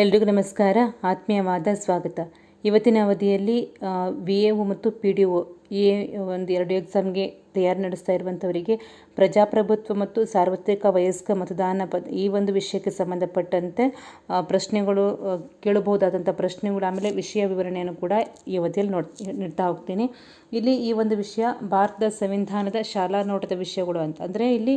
ಎಲ್ರಿಗೂ ನಮಸ್ಕಾರ. ಆತ್ಮೀಯವಾದ ಸ್ವಾಗತ. ಇವತ್ತಿನ ಅವಧಿಯಲ್ಲಿ ವಿ ಎ ಒ ಮತ್ತು ಪಿ ಡಿ ಒ ಈ ಒಂದು ಎರಡು ಎಕ್ಸಾಮ್ಗೆ ತಯಾರಿ ನಡೆಸ್ತಾ ಇರುವಂಥವರಿಗೆ ಪ್ರಜಾಪ್ರಭುತ್ವ ಮತ್ತು ಸಾರ್ವತ್ರಿಕ ವಯಸ್ಕ ಮತದಾನ ಪದ ಈ ಒಂದು ವಿಷಯಕ್ಕೆ ಸಂಬಂಧಪಟ್ಟಂತೆ ಪ್ರಶ್ನೆಗಳು ಕೇಳಬಹುದಾದಂಥ ಪ್ರಶ್ನೆಗಳು, ಆಮೇಲೆ ವಿಷಯ ವಿವರಣೆಯನ್ನು ಕೂಡ ಈ ಅವಧಿಯಲ್ಲಿ ನೋಡ್ ನೀಡ್ತಾ ಹೋಗ್ತೀನಿ. ಇಲ್ಲಿ ಈ ಒಂದು ವಿಷಯ ಭಾರತದ ಸಂವಿಧಾನದ ಶಾಲಾ ನೋಟದ ವಿಷಯಗಳು ಅಂತ. ಅಂದರೆ ಇಲ್ಲಿ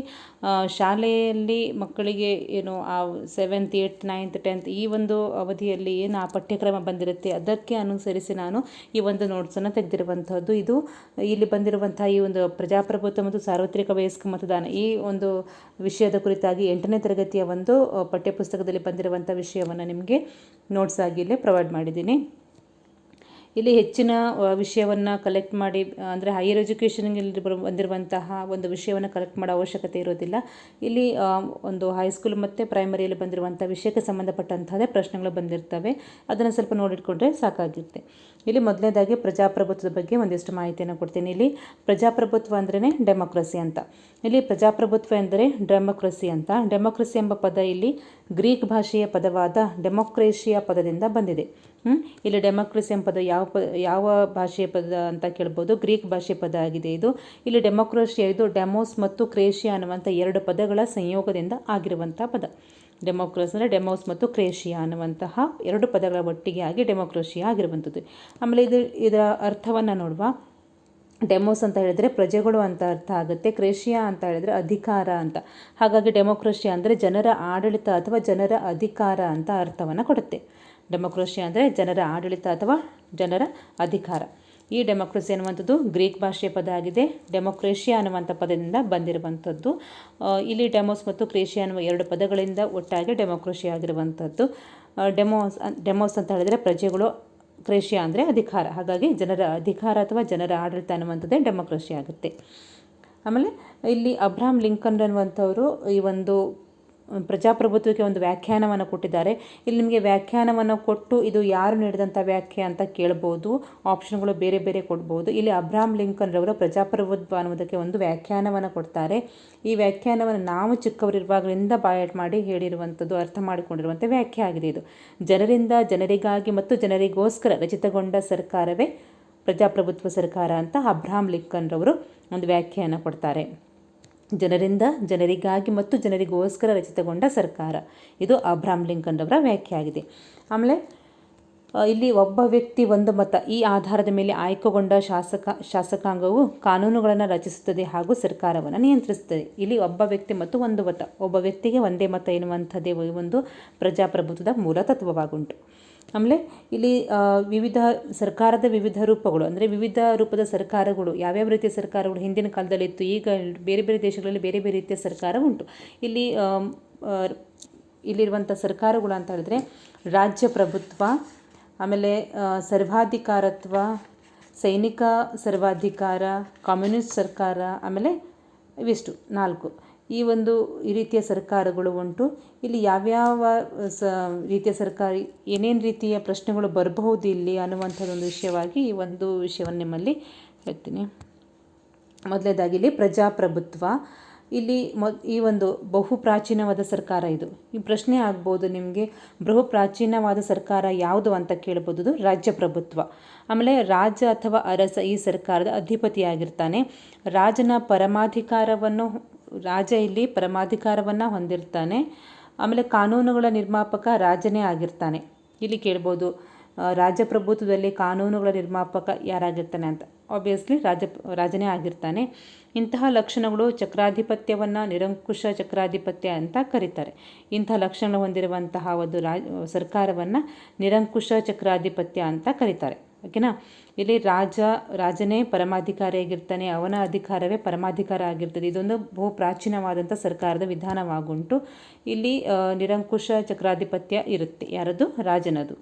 ಶಾಲೆಯಲ್ಲಿ ಮಕ್ಕಳಿಗೆ ಏನು, ಆ ಸೆವೆಂತ್ ಏಯ್ತ್ ನೈನ್ತ್ ಟೆಂತ್ ಈ ಒಂದು ಅವಧಿಯಲ್ಲಿ ಏನು ಆ ಪಠ್ಯಕ್ರಮ ಬಂದಿರುತ್ತೆ, ಅದಕ್ಕೆ ಅನುಸರಿಸಿ ನಾನು ಈ ಒಂದು ನೋಟ್ಸನ್ನು ತೆಗೆದಿರುವಂಥದ್ದು. ಇದು ಇಲ್ಲಿ ಬಂದಿರುವಂಥ ಈ ಒಂದು ಪ್ರಜಾಪ್ರಭುತ್ವ ಮತ್ತು ಸಾರ್ವತ್ರಿಕ ವಯಸ್ಕ ಮತದಾನ ಈ ಒಂದು ವಿಷಯದ ಕುರಿತಾಗಿ ಎಂಟನೇ ತರಗತಿಯ ಒಂದು ಪಠ್ಯಪುಸ್ತಕದಲ್ಲಿ ಬಂದಿರುವಂಥ ವಿಷಯವನ್ನು ನಿಮಗೆ ನೋಟ್ಸ್ ಆಗಿ ಇಲ್ಲೇ ಪ್ರೊವೈಡ್ ಮಾಡಿದ್ದೀನಿ. ಇಲ್ಲಿ ಹೆಚ್ಚಿನ ವಿಷಯವನ್ನು ಕಲೆಕ್ಟ್ ಮಾಡಿ, ಅಂದರೆ ಹೈಯರ್ ಎಜುಕೇಷನ್ಗೆ ಬಂದಿರುವಂತಹ ಒಂದು ವಿಷಯವನ್ನು ಕಲೆಕ್ಟ್ ಮಾಡೋ ಅವಶ್ಯಕತೆ ಇರೋದಿಲ್ಲ. ಇಲ್ಲಿ ಒಂದು ಹೈಸ್ಕೂಲ್ ಮತ್ತು ಪ್ರೈಮರಿಯಲ್ಲಿ ಬಂದಿರುವಂಥ ವಿಷಯಕ್ಕೆ ಸಂಬಂಧಪಟ್ಟಂಥದ್ದೇ ಪ್ರಶ್ನೆಗಳು ಬಂದಿರ್ತವೆ. ಅದನ್ನು ಸ್ವಲ್ಪ ನೋಡಿಟ್ಕೊಂಡ್ರೆ ಸಾಕಾಗಿರುತ್ತೆ. ಇಲ್ಲಿ ಮೊದಲನೇದಾಗಿ ಪ್ರಜಾಪ್ರಭುತ್ವದ ಬಗ್ಗೆ ಒಂದಿಷ್ಟು ಮಾಹಿತಿಯನ್ನು ಕೊಡ್ತೀನಿ. ಇಲ್ಲಿ ಪ್ರಜಾಪ್ರಭುತ್ವ ಅಂದ್ರೇ ಡೆಮೋಕ್ರಸಿ ಅಂತ. ಇಲ್ಲಿ ಪ್ರಜಾಪ್ರಭುತ್ವ ಎಂದರೆ ಡೆಮೋಕ್ರಸಿ ಅಂತ. ಡೆಮೋಕ್ರಸಿ ಎಂಬ ಪದ ಇಲ್ಲಿ ಗ್ರೀಕ್ ಭಾಷೆಯ ಪದವಾದ ಡೆಮೋಕ್ರೇಷಿಯ ಪದದಿಂದ ಬಂದಿದೆ? ಇಲ್ಲಿ ಡೆಮೋಕ್ರಸಿ ಎಂಬ ಪದ ಯಾವ ಪ ಯಾವ ಭಾಷೆಯ ಪದ ಅಂತ ಕೇಳ್ಬೋದು? ಗ್ರೀಕ್ ಭಾಷೆಯ ಪದ ಆಗಿದೆ ಇದು. ಇಲ್ಲಿ ಡೆಮೋಕ್ರಸಿ ಇದು ಡೆಮೋಸ್ ಮತ್ತು ಕ್ರೇಷಿಯಾ ಅನ್ನುವಂಥ ಎರಡು ಪದಗಳ ಸಂಯೋಗದಿಂದ ಆಗಿರುವಂಥ ಪದ. ಡೆಮೋಕ್ರಸ್ ಅಂದರೆ ಡೆಮೋಸ್ ಮತ್ತು ಕ್ರೇಷಿಯಾ ಅನ್ನುವಂತಹ ಎರಡು ಪದಗಳ ಒಟ್ಟಿಗೆ ಆಗಿ ಡೆಮೋಕ್ರಸಿ ಆಗಿರುವಂಥದ್ದು. ಆಮೇಲೆ ಇದು ಇದರ ಅರ್ಥವನ್ನು ನೋಡುವ. ಡೆಮೋಸ್ ಅಂತ ಹೇಳಿದರೆ ಪ್ರಜೆಗಳು ಅಂತ ಅರ್ಥ ಆಗುತ್ತೆ, ಕ್ರೇಷಿಯಾ ಅಂತ ಹೇಳಿದರೆ ಅಧಿಕಾರ ಅಂತ. ಹಾಗಾಗಿ ಡೆಮೋಕ್ರಸಿ ಅಂದರೆ ಜನರ ಆಡಳಿತ ಅಥವಾ ಜನರ ಅಧಿಕಾರ ಅಂತ ಅರ್ಥವನ್ನು ಕೊಡುತ್ತೆ. ಡೆಮೋಕ್ರಷಿಯಾ ಅಂದರೆ ಜನರ ಆಡಳಿತ ಅಥವಾ ಜನರ ಅಧಿಕಾರ. ಈ ಡೆಮೊಕ್ರಸಿ ಅನ್ನುವಂಥದ್ದು ಗ್ರೀಕ್ ಭಾಷೆಯ ಪದ ಆಗಿದೆ. ಡೆಮೊಕ್ರೇಷಿಯಾ ಅನ್ನುವಂಥ ಪದದಿಂದ ಬಂದಿರುವಂಥದ್ದು. ಇಲ್ಲಿ ಡೆಮೋಸ್ ಮತ್ತು ಕ್ರೇಷಿಯಾ ಅನ್ನುವ ಎರಡು ಪದಗಳಿಂದ ಒಟ್ಟಾಗಿ ಡೆಮೊಕ್ರಸಿ ಆಗಿರುವಂಥದ್ದು. ಡೆಮೋಸ್ ಡೆಮೋಸ್ ಅಂತ ಹೇಳಿದರೆ ಪ್ರಜೆಗಳು ಕ್ರೇಷಿಯಾ ಅಂದರೆ ಅಧಿಕಾರ. ಹಾಗಾಗಿ ಜನರ ಅಧಿಕಾರ ಅಥವಾ ಜನರ ಆಡಳಿತ ಅನ್ನುವಂಥದ್ದೇ ಡೆಮೊಕ್ರಸಿ ಆಗುತ್ತೆ. ಆಮೇಲೆ ಇಲ್ಲಿ ಅಬ್ರಾಹಂ ಲಿಂಕನ್ ಅನ್ನುವಂಥವರು ಈ ಒಂದು ಪ್ರಜಾಪ್ರಭುತ್ವಕ್ಕೆ ಒಂದು ವ್ಯಾಖ್ಯಾನವನ್ನು ಕೊಟ್ಟಿದ್ದಾರೆ. ಇಲ್ಲಿ ನಿಮಗೆ ವ್ಯಾಖ್ಯಾನವನ್ನು ಕೊಟ್ಟು ಇದು ಯಾರು ನೀಡಿದಂಥ ವ್ಯಾಖ್ಯೆ ಅಂತ ಕೇಳ್ಬೋದು. ಆಪ್ಷನ್ಗಳು ಬೇರೆ ಬೇರೆ ಕೊಡ್ಬೋದು. ಇಲ್ಲಿ ಅಬ್ರಾಮ್ ಲಿಂಕನ್ ರವರು ಪ್ರಜಾಪ್ರಭುತ್ವ ಅನ್ನೋದಕ್ಕೆ ಒಂದು ವ್ಯಾಖ್ಯಾನವನ್ನು ಕೊಡ್ತಾರೆ. ಈ ವ್ಯಾಖ್ಯಾನವನ್ನು ನಾವು ಚಿಕ್ಕವರಿರುವಾಗಲಿಂದ ಬಾಯಟ್ ಮಾಡಿ ಹೇಳಿರುವಂಥದ್ದು, ಅರ್ಥ ಮಾಡಿಕೊಂಡಿರುವಂಥ ವ್ಯಾಖ್ಯೆ ಆಗಿದೆ ಇದು. ಜನರಿಂದ, ಜನರಿಗಾಗಿ ಮತ್ತು ಜನರಿಗೋಸ್ಕರ ರಚಿತಗೊಂಡ ಸರ್ಕಾರವೇ ಪ್ರಜಾಪ್ರಭುತ್ವ ಸರ್ಕಾರ ಅಂತ ಅಬ್ರಾಮ್ ಲಿಂಕನ್ ರವರು ಒಂದು ವ್ಯಾಖ್ಯಾನ ಕೊಡ್ತಾರೆ. ಜನರಿಂದ, ಜನರಿಗಾಗಿ ಮತ್ತು ಜನರಿಗೋಸ್ಕರ ರಚಿತಗೊಂಡ ಸರ್ಕಾರ. ಇದು ಅಬ್ರಾಮ್ ಲಿಂಕನ್ ಅವರ ವ್ಯಾಖ್ಯೆ ಆಗಿದೆ ಆಮೇಲೆ ಇಲ್ಲಿ ಒಬ್ಬ ವ್ಯಕ್ತಿ, ಒಂದು ಮತ, ಈ ಆಧಾರದ ಮೇಲೆ ಆಯ್ಕೆಗೊಂಡ ಶಾಸಕ, ಶಾಸಕಾಂಗವು ಕಾನೂನುಗಳನ್ನು ರಚಿಸುತ್ತದೆ ಹಾಗೂ ಸರ್ಕಾರವನ್ನು ನಿಯಂತ್ರಿಸುತ್ತದೆ. ಇಲ್ಲಿ ಒಬ್ಬ ವ್ಯಕ್ತಿ ಮತ್ತು ಒಂದು ಮತ. ಒಬ್ಬ ವ್ಯಕ್ತಿಗೆ ಒಂದೇ ಮತ ಎನ್ನುವಂಥದ್ದೇ ಒಂದು ಪ್ರಜಾಪ್ರಭುತ್ವದ ಮೂಲ ತತ್ವವಾಗುಂಟು. ಆಮೇಲೆ ಇಲ್ಲಿ ವಿವಿಧ ಸರ್ಕಾರದ ವಿವಿಧ ರೂಪಗಳು, ಅಂದರೆ ವಿವಿಧ ರೂಪದ ಸರ್ಕಾರಗಳು, ಯಾವ್ಯಾವ ರೀತಿಯ ಸರ್ಕಾರಗಳು ಹಿಂದಿನ ಕಾಲದಲ್ಲಿ ಇತ್ತು, ಈಗ ಬೇರೆ ಬೇರೆ ದೇಶಗಳಲ್ಲಿ ಬೇರೆ ಬೇರೆ ರೀತಿಯ ಸರ್ಕಾರ ಉಂಟು. ಇಲ್ಲಿ ಇಲ್ಲಿರುವಂಥ ಸರ್ಕಾರಗಳು ಅಂತ ಹೇಳಿದ್ರೆ ರಾಜ್ಯ ಪ್ರಭುತ್ವ, ಆಮೇಲೆ ಸರ್ವಾಧಿಕಾರತ್ವ, ಸೈನಿಕ ಸರ್ವಾಧಿಕಾರ, ಕಮ್ಯುನಿಸ್ಟ್ ಸರ್ಕಾರ, ಆಮೇಲೆ ಇವಿಷ್ಟು ನಾಲ್ಕು. ಈ ಒಂದು ಈ ರೀತಿಯ ಸರ್ಕಾರಗಳು ಉಂಟು. ಇಲ್ಲಿ ಯಾವ್ಯಾವ ಸ, ರೀತಿಯ ಸರ್ಕಾರ, ಏನೇನು ರೀತಿಯ ಪ್ರಶ್ನೆಗಳು ಬರಬಹುದು ಇಲ್ಲಿ ಅನ್ನುವಂಥದ್ದೊಂದು ವಿಷಯವಾಗಿ ಈ ಒಂದು ವಿಷಯವನ್ನು ನಿಮ್ಮಲ್ಲಿ ಹೇಳ್ತೀನಿ. ಮೊದಲನೇದಾಗಿ ಇಲ್ಲಿ ಪ್ರಜಾಪ್ರಭುತ್ವ. ಇಲ್ಲಿ ಮೊ, ಈ ಒಂದು ಬಹು ಪ್ರಾಚೀನವಾದ ಸರ್ಕಾರ ಇದು. ಈ ಪ್ರಶ್ನೆ ಆಗ್ಬೋದು ನಿಮಗೆ, ಬಹು ಪ್ರಾಚೀನವಾದ ಸರ್ಕಾರ ಯಾವುದು ಅಂತ ಕೇಳ್ಬೋದು ರಾಜ್ಯಪ್ರಭುತ್ವ ರಾಜ್ಯ ಪ್ರಭುತ್ವ. ಆಮೇಲೆ ರಾಜ ಅಥವಾ ಅರಸ ಈ ಸರ್ಕಾರದ ಅಧಿಪತಿಯಾಗಿರ್ತಾನೆ. ರಾಜನ ಪರಮಾಧಿಕಾರವನ್ನು ರಾಜ ಇಲ್ಲಿ ಪರಮಾಧಿಕಾರವನ್ನು ಹೊಂದಿರ್ತಾನೆ. ಆಮೇಲೆ ಕಾನೂನುಗಳ ನಿರ್ಮಾಪಕ ರಾಜನೇ ಆಗಿರ್ತಾನೆ. ಇಲ್ಲಿ ಕೇಳ್ಬೋದು ರಾಜಪ್ರಭುತ್ವದಲ್ಲಿ ಕಾನೂನುಗಳ ನಿರ್ಮಾಪಕ ಯಾರಾಗಿರ್ತಾನೆ ಅಂತ. ಆಬ್ವಿಯಸ್ಲಿ ರಾಜ, ರಾಜನೇ ಆಗಿರ್ತಾನೆ. ಇಂತಹ ಲಕ್ಷಣಗಳು ಚಕ್ರಾಧಿಪತ್ಯವನ್ನು ನಿರಂಕುಶ ಚಕ್ರಾಧಿಪತ್ಯ ಅಂತ ಕರೀತಾರೆ. ಇಂತಹ ಲಕ್ಷಣ ಹೊಂದಿರುವಂತಹ ಒಂದು ರಾಜ, ಸರ್ಕಾರವನ್ನು ನಿರಂಕುಶ ಚಕ್ರಾಧಿಪತ್ಯ ಅಂತ ಕರೀತಾರೆ. ಓಕೆನಾ? ಇಲ್ಲಿ ರಾಜ, ರಾಜನೇ ಪರಮಾಧಿಕಾರಿಯಾಗಿರ್ತಾನೆ ಅವನ ಅಧಿಕಾರವೇ ಪರಮಾಧಿಕಾರ ಆಗಿರ್ತದೆ. ಇದೊಂದು ಬಹು ಪ್ರಾಚೀನವಾದಂಥ ಸರ್ಕಾರದ ವಿಧಾನವಾಗುಂಟು. ಇಲ್ಲಿ ನಿರಂಕುಶ ಚಕ್ರಾಧಿಪತ್ಯ ಇರುತ್ತೆ. ಯಾರದು? ರಾಜನದು.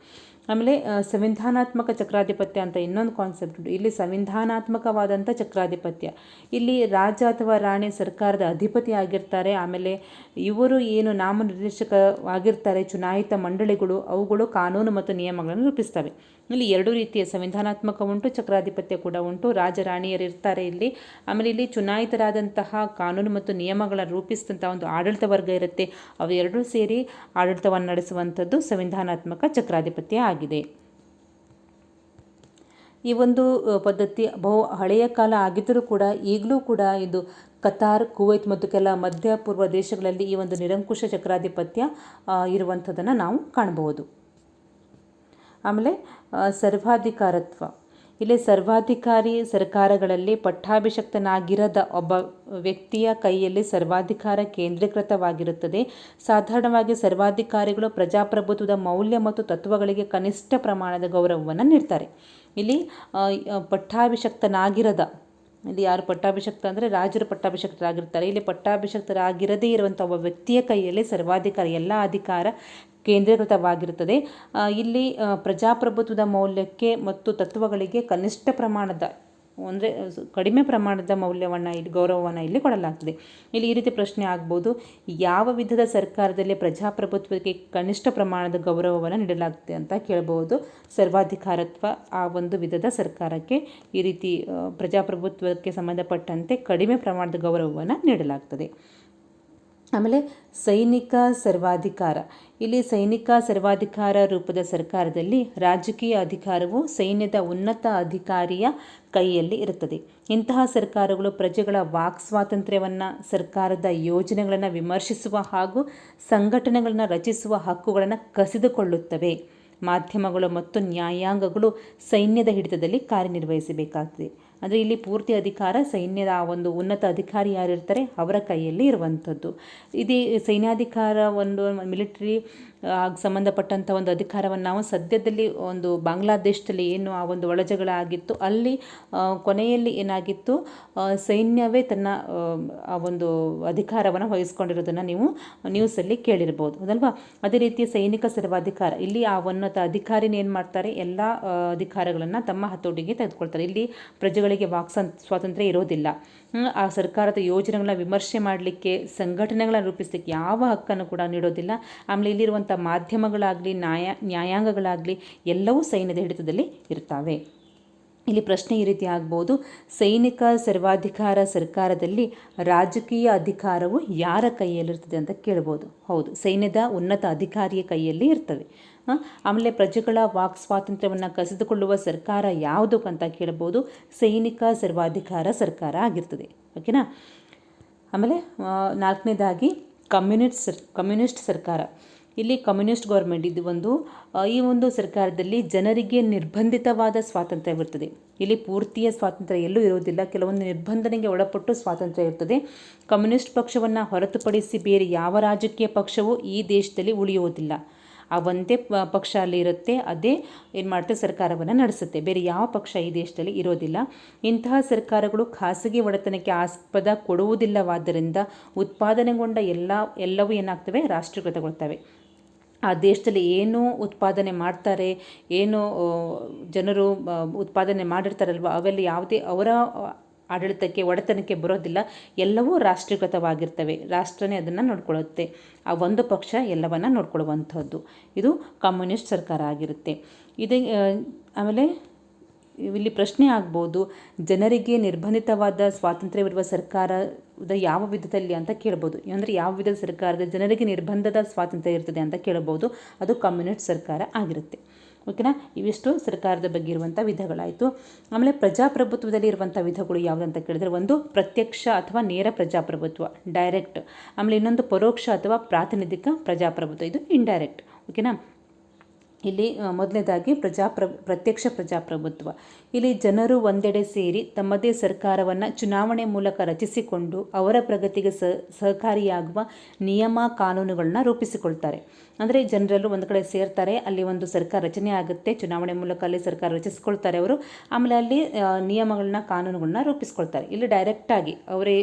ಆಮೇಲೆ ಸಂವಿಧಾನಾತ್ಮಕ ಚಕ್ರಾಧಿಪತ್ಯ ಅಂತ ಇನ್ನೊಂದು ಕಾನ್ಸೆಪ್ಟ್ ಉಂಟು. ಇಲ್ಲಿ ಸಂವಿಧಾನಾತ್ಮಕವಾದಂಥ ಚಕ್ರಾಧಿಪತ್ಯ. ಇಲ್ಲಿ ರಾಜ ಅಥವಾ ರಾಣಿ ಸರ್ಕಾರದ ಅಧಿಪತಿ ಆಗಿರ್ತಾರೆ. ಆಮೇಲೆ ಇವರು ಏನು ನಾಮನಿರ್ದೇಶಕವಾಗಿರ್ತಾರೆ ಚುನಾಯಿತ ಮಂಡಳಿಗಳು, ಅವುಗಳು ಕಾನೂನು ಮತ್ತು ನಿಯಮಗಳನ್ನು ರೂಪಿಸ್ತವೆ. ಇಲ್ಲಿ ಎರಡು ರೀತಿಯ ಸಂವಿಧಾನಾತ್ಮಕ ಉಂಟು, ಚಕ್ರಾಧಿಪತ್ಯ ಕೂಡ ಉಂಟು. ರಾಜರಾಣಿಯರು ಇರ್ತಾರೆ ಇಲ್ಲಿ. ಆಮೇಲೆ ಇಲ್ಲಿ ಚುನಾಯಿತರಾದಂತಹ ಕಾನೂನು ಮತ್ತು ನಿಯಮಗಳನ್ನು ರೂಪಿಸಿದಂತಹ ಒಂದು ಆಡಳಿತ ವರ್ಗ ಇರುತ್ತೆ. ಅವೆರಡೂ ಸೇರಿ ಆಡಳಿತವನ್ನು ನಡೆಸುವಂಥದ್ದು ಸಂವಿಧಾನಾತ್ಮಕ ಚಕ್ರಾಧಿಪತ್ಯ ಆಗಿದೆ. ಈ ಒಂದು ಪದ್ಧತಿ ಬಹು ಹಳೆಯ ಕಾಲ ಆಗಿದ್ದರೂ ಕೂಡ ಈಗಲೂ ಕೂಡ ಇದು ಕತಾರ್, ಕುವೈತ್ ಮತ್ತು ಕೆಲ ಮಧ್ಯ ಪೂರ್ವ ದೇಶಗಳಲ್ಲಿ ಈ ಒಂದು ನಿರಂಕುಶ ಚಕ್ರಾಧಿಪತ್ಯ ಇರುವಂಥದ್ದನ್ನು ನಾವು ಕಾಣಬಹುದು. ಆಮೇಲೆ ಸರ್ವಾಧಿಕಾರತ್ವ. ಇಲ್ಲಿ ಸರ್ವಾಧಿಕಾರಿ ಸರ್ಕಾರಗಳಲ್ಲಿ ಪಟ್ಟಾಭಿಷಕ್ತನಾಗಿರದ ಒಬ್ಬ ವ್ಯಕ್ತಿಯ ಕೈಯಲ್ಲಿ ಸರ್ವಾಧಿಕಾರ ಕೇಂದ್ರೀಕೃತವಾಗಿರುತ್ತದೆ. ಸಾಧಾರಣವಾಗಿ ಸರ್ವಾಧಿಕಾರಿಗಳು ಪ್ರಜಾಪ್ರಭುತ್ವದ ಮೌಲ್ಯ ಮತ್ತು ತತ್ವಗಳಿಗೆ ಕನಿಷ್ಠ ಪ್ರಮಾಣದ ಗೌರವವನ್ನು ನೀಡ್ತಾರೆ. ಇಲ್ಲಿ ಪಟ್ಟಾಭಿಷಕ್ತನಾಗಿರದ, ಇಲ್ಲಿ ಯಾರು ಪಟ್ಟಾಭಿಷಕ್ತ ಅಂದರೆ ರಾಜರು ಪಟ್ಟಾಭಿಷಕ್ತರಾಗಿರ್ತಾರೆ. ಇಲ್ಲಿ ಪಟ್ಟಾಭಿಷಕ್ತರಾಗಿರದೇ ಇರುವಂಥ ಒಬ್ಬ ವ್ಯಕ್ತಿಯ ಕೈಯಲ್ಲಿ ಸರ್ವಾಧಿಕಾರ, ಎಲ್ಲ ಅಧಿಕಾರ ಕೇಂದ್ರೀಕೃತವಾಗಿರುತ್ತದೆ. ಇಲ್ಲಿ ಪ್ರಜಾಪ್ರಭುತ್ವದ ಮೌಲ್ಯಕ್ಕೆ ಮತ್ತು ತತ್ವಗಳಿಗೆ ಕನಿಷ್ಠ ಪ್ರಮಾಣದ, ಅಂದರೆ ಕಡಿಮೆ ಪ್ರಮಾಣದ ಮೌಲ್ಯವನ್ನು ಇಲ್ಲಿ, ಗೌರವವನ್ನು ಇಲ್ಲಿ ಕೊಡಲಾಗ್ತದೆ. ಇಲ್ಲಿ ಈ ರೀತಿ ಪ್ರಶ್ನೆ ಆಗ್ಬೋದು. ಯಾವ ವಿಧದ ಸರ್ಕಾರದಲ್ಲಿ ಪ್ರಜಾಪ್ರಭುತ್ವಕ್ಕೆ ಕನಿಷ್ಠ ಪ್ರಮಾಣದ ಗೌರವವನ್ನು ನೀಡಲಾಗ್ತದೆ ಅಂತ ಕೇಳಬಹುದು ಸರ್ವಾಧಿಕಾರತ್ವ ಆ ಒಂದು ವಿಧದ ಸರ್ಕಾರಕ್ಕೆ ಈ ರೀತಿ ಪ್ರಜಾಪ್ರಭುತ್ವಕ್ಕೆ ಸಂಬಂಧಪಟ್ಟಂತೆ ಕಡಿಮೆ ಪ್ರಮಾಣದ ಗೌರವವನ್ನು ನೀಡಲಾಗ್ತದೆ. ಆಮೇಲೆ ಸೈನಿಕ ಸರ್ವಾಧಿಕಾರ. ಇಲ್ಲಿ ಸೈನಿಕ ಸರ್ವಾಧಿಕಾರ ರೂಪದ ಸರ್ಕಾರದಲ್ಲಿ ರಾಜಕೀಯ ಅಧಿಕಾರವು ಸೈನ್ಯದ ಉನ್ನತ ಅಧಿಕಾರಿಯ ಕೈಯಲ್ಲಿ ಇರುತ್ತದೆ. ಇಂತಹ ಸರ್ಕಾರಗಳು ಪ್ರಜೆಗಳ ವಾಕ್ ಸ್ವಾತಂತ್ರ್ಯವನ್ನು, ಸರ್ಕಾರದ ಯೋಜನೆಗಳನ್ನು ವಿಮರ್ಶಿಸುವ ಹಾಗೂ ಸಂಘಟನೆಗಳನ್ನು ರಚಿಸುವ ಹಕ್ಕುಗಳನ್ನು ಕಸಿದುಕೊಳ್ಳುತ್ತವೆ. ಮಾಧ್ಯಮಗಳು ಮತ್ತು ನ್ಯಾಯಾಂಗಗಳು ಸೈನ್ಯದ ಹಿಡಿತದಲ್ಲಿ ಕಾರ್ಯನಿರ್ವಹಿಸಬೇಕಾಗ್ತದೆ. ಅಂದರೆ ಇಲ್ಲಿ ಪೂರ್ತಿ ಅಧಿಕಾರ ಸೈನ್ಯದ ಆ ಒಂದು ಉನ್ನತ ಅಧಿಕಾರಿ ಯಾರಿರ್ತಾರೆ ಅವರ ಕೈಯಲ್ಲಿ ಇರುವಂಥದ್ದು. ಇದೇ ಸೈನ್ಯಾಧಿಕಾರ ಒಂದು ಮಿಲಿಟ್ರಿ ಸಂಬಂಧಪಟ್ಟಂಥ ಒಂದು ಅಧಿಕಾರವನ್ನು ನಾವು ಸದ್ಯದಲ್ಲಿ ಒಂದು ಬಾಂಗ್ಲಾದೇಶದಲ್ಲಿ ಏನು ಆ ಒಂದು ಒಳಜಗಳಾಗಿತ್ತು, ಅಲ್ಲಿ ಕೊನೆಯಲ್ಲಿ ಏನಾಗಿತ್ತು ಸೈನ್ಯವೇ ತನ್ನ, ಆ ಒಂದು ಅಧಿಕಾರವನ್ನು ವಹಿಸ್ಕೊಂಡಿರೋದನ್ನು ನೀವು ನ್ಯೂಸಲ್ಲಿ ಕೇಳಿರ್ಬೋದು, ಅದಲ್ವಾ? ಅದೇ ರೀತಿ ಸೈನಿಕ ಸರ್ವಾಧಿಕಾರ, ಇಲ್ಲಿ ಆ ಉನ್ನತ ಅಧಿಕಾರಿನೇನು ಮಾಡ್ತಾರೆ, ಎಲ್ಲ ಅಧಿಕಾರಗಳನ್ನು ತಮ್ಮ ಹತೋಟಿಗೆ ತೆಗೆದುಕೊಳ್ತಾರೆ. ಇಲ್ಲಿ ಪ್ರಜೆಗಳಿಗೆ ವಾಕ್ ಸ್ವಾತಂತ್ರ್ಯ ಇರೋದಿಲ್ಲ. ಆ ಸರ್ಕಾರದ ಯೋಜನೆಗಳನ್ನ ವಿಮರ್ಶೆ ಮಾಡಲಿಕ್ಕೆ, ಸಂಘಟನೆಗಳನ್ನ ರೂಪಿಸಲಿಕ್ಕೆ ಯಾವ ಹಕ್ಕನ್ನು ಕೂಡ ನೀಡೋದಿಲ್ಲ. ಆಮೇಲೆ ಇಲ್ಲಿರುವಂಥ ಮಾಧ್ಯಮಗಳಾಗಲಿ, ನ್ಯಾಯ, ನ್ಯಾಯಾಂಗಗಳಾಗಲಿ ಎಲ್ಲವೂ ಸೈನ್ಯದ ಹಿಡಿತದಲ್ಲಿ ಇರ್ತವೆ. ಇಲ್ಲಿ ಪ್ರಶ್ನೆ ಈ ರೀತಿ ಆಗ್ಬೋದು. ಸೈನಿಕ ಸರ್ವಾಧಿಕಾರ ಸರ್ಕಾರದಲ್ಲಿ ರಾಜಕೀಯ ಅಧಿಕಾರವು ಯಾರ ಕೈಯಲ್ಲಿರ್ತದೆ ಅಂತ ಕೇಳ್ಬೋದು. ಹೌದು, ಸೈನ್ಯದ ಉನ್ನತ ಅಧಿಕಾರಿಯ ಕೈಯಲ್ಲಿ ಇರ್ತವೆ. ಆಮೇಲೆ ಪ್ರಜೆಗಳ ವಾಕ್ ಸ್ವಾತಂತ್ರ್ಯವನ್ನು ಕಸಿದುಕೊಳ್ಳುವ ಸರ್ಕಾರ ಯಾವುದು ಅಂತ ಕೇಳ್ಬೋದು. ಸೈನಿಕ ಸರ್ವಾಧಿಕಾರ ಸರ್ಕಾರ ಆಗಿರ್ತದೆ. ಓಕೆನಾ? ಆಮೇಲೆ ನಾಲ್ಕನೇದಾಗಿ ಕಮ್ಯುನಿಸ್ಟ್ ಸರ್, ಕಮ್ಯುನಿಸ್ಟ್ ಸರ್ಕಾರ. ಇಲ್ಲಿ ಕಮ್ಯುನಿಸ್ಟ್ ಗೌರ್ಮೆಂಟ್ ಇದು ಒಂದು ಈ ಒಂದು ಸರ್ಕಾರದಲ್ಲಿ ಜನರಿಗೆ ನಿರ್ಬಂಧಿತವಾದ ಸ್ವಾತಂತ್ರ್ಯವಿರ್ತದೆ ಇಲ್ಲಿ ಪೂರ್ತಿಯ ಸ್ವಾತಂತ್ರ್ಯ ಎಲ್ಲೂ ಇರುವುದಿಲ್ಲ. ಕೆಲವೊಂದು ನಿರ್ಬಂಧನೆಗೆ ಒಳಪಟ್ಟು ಸ್ವಾತಂತ್ರ್ಯ ಇರ್ತದೆ. ಕಮ್ಯುನಿಸ್ಟ್ ಪಕ್ಷವನ್ನು ಹೊರತುಪಡಿಸಿ ಬೇರೆ ಯಾವ ರಾಜಕೀಯ ಪಕ್ಷವೂ ಈ ದೇಶದಲ್ಲಿ ಉಳಿಯುವುದಿಲ್ಲ. ಆ ಒಂದೇ ಪಕ್ಷ ಅಲ್ಲಿ ಇರುತ್ತೆ, ಅದೇ ಏನು ಮಾಡುತ್ತೆ ಸರ್ಕಾರವನ್ನು ನಡೆಸುತ್ತೆ. ಬೇರೆ ಯಾವ ಪಕ್ಷ ಈ ದೇಶದಲ್ಲಿ ಇರೋದಿಲ್ಲ. ಇಂತಹ ಸರ್ಕಾರಗಳು ಖಾಸಗಿ ಒಡೆತನಕ್ಕೆ ಆಸ್ಪದ ಕೊಡುವುದಿಲ್ಲವಾದ್ದರಿಂದ ಉತ್ಪಾದನೆಗೊಂಡ ಎಲ್ಲ, ಎಲ್ಲವೂ ಏನಾಗ್ತವೆ? ರಾಷ್ಟ್ರೀಕೃತಗೊಳ್ತವೆ. ಆ ದೇಶದಲ್ಲಿ ಏನು ಉತ್ಪಾದನೆ ಮಾಡ್ತಾರೆ, ಏನು ಜನರು ಉತ್ಪಾದನೆ ಮಾಡಿರ್ತಾರಲ್ವ, ಅವೆಲ್ಲ ಯಾವುದೇ, ಅವರ ಆಡಳಿತಕ್ಕೆ, ಒಡೆತನಕ್ಕೆ ಬರೋದಿಲ್ಲ. ಎಲ್ಲವೂ ರಾಷ್ಟ್ರೀಕೃತವಾಗಿರ್ತವೆ. ರಾಷ್ಟ್ರನೇ ಅದನ್ನು ನೋಡ್ಕೊಳ್ಳುತ್ತೆ. ಆ ಒಂದು ಪಕ್ಷ ಎಲ್ಲವನ್ನು ನೋಡ್ಕೊಳ್ಳುವಂಥದ್ದು. ಇದು ಕಮ್ಯುನಿಸ್ಟ್ ಸರ್ಕಾರ ಆಗಿರುತ್ತೆ. ಇದೇ ಆಮೇಲೆ ಇಲ್ಲಿ ಪ್ರಶ್ನೆ ಆಗ್ಬೋದು, ಜನರಿಗೆ ನಿರ್ಬಂಧಿತವಾದ ಸ್ವಾತಂತ್ರ್ಯವಿರುವ ಸರ್ಕಾರದ ಯಾವ ವಿಧದಲ್ಲಿ ಅಂತ ಕೇಳ್ಬೋದು. ಅಂದರೆ ಯಾವ ವಿಧದ ಸರ್ಕಾರದ ಜನರಿಗೆ ನಿರ್ಬಂಧದ ಸ್ವಾತಂತ್ರ್ಯ ಇರ್ತದೆ ಅಂತ ಕೇಳ್ಬೋದು. ಅದು ಕಮ್ಯುನಿಸ್ಟ್ ಸರ್ಕಾರ ಆಗಿರುತ್ತೆ. ಓಕೆನಾ ಇವಿಷ್ಟು ಸರ್ಕಾರದ ಬಗ್ಗೆ ಇರುವಂಥ ವಿಧಗಳಾಯಿತು. ಆಮೇಲೆ ಪ್ರಜಾಪ್ರಭುತ್ವದಲ್ಲಿ ಇರುವಂಥ ವಿಧಗಳು ಯಾವುದು ಅಂತ ಕೇಳಿದ್ರೆ ಒಂದು ಪ್ರತ್ಯಕ್ಷ ಅಥವಾ ನೇರ ಪ್ರಜಾಪ್ರಭುತ್ವ ಡೈರೆಕ್ಟ್ ಆಮೇಲೆ ಇನ್ನೊಂದು ಪರೋಕ್ಷ ಅಥವಾ ಪ್ರಾತಿನಿಧಿಕ ಪ್ರಜಾಪ್ರಭುತ್ವ, ಇದು ಇಂಡೈರೆಕ್ಟ್ ಓಕೆನಾ ಇಲ್ಲಿ ಮೊದಲನೇದಾಗಿ ಪ್ರಜಾಪ್ರ ಪ್ರತ್ಯಕ್ಷ ಪ್ರಜಾಪ್ರಭುತ್ವ. ಇಲ್ಲಿ ಜನರು ಒಂದೆಡೆ ಸೇರಿ ತಮ್ಮದೇ ಸರ್ಕಾರವನ್ನು ಚುನಾವಣೆ ಮೂಲಕ ರಚಿಸಿಕೊಂಡು ಅವರ ಪ್ರಗತಿಗೆ ಸಹಕಾರಿಯಾಗುವ ನಿಯಮ ಕಾನೂನುಗಳನ್ನ ರೂಪಿಸಿಕೊಳ್ತಾರೆ. ಅಂದರೆ ಜನರಲ್ಲೂ ಒಂದು ಕಡೆ ಸೇರ್ತಾರೆ, ಅಲ್ಲಿ ಒಂದು ಸರ್ಕಾರ ರಚನೆ ಆಗುತ್ತೆ, ಚುನಾವಣೆ ಮೂಲಕ ಅಲ್ಲಿ ಸರ್ಕಾರ ರಚಿಸ್ಕೊಳ್ತಾರೆ ಅವರು. ಆಮೇಲೆ ಅಲ್ಲಿ ನಿಯಮಗಳನ್ನ ಕಾನೂನುಗಳನ್ನ ರೂಪಿಸ್ಕೊಳ್ತಾರೆ. ಇಲ್ಲಿ ಡೈರೆಕ್ಟಾಗಿ ಅವರೇ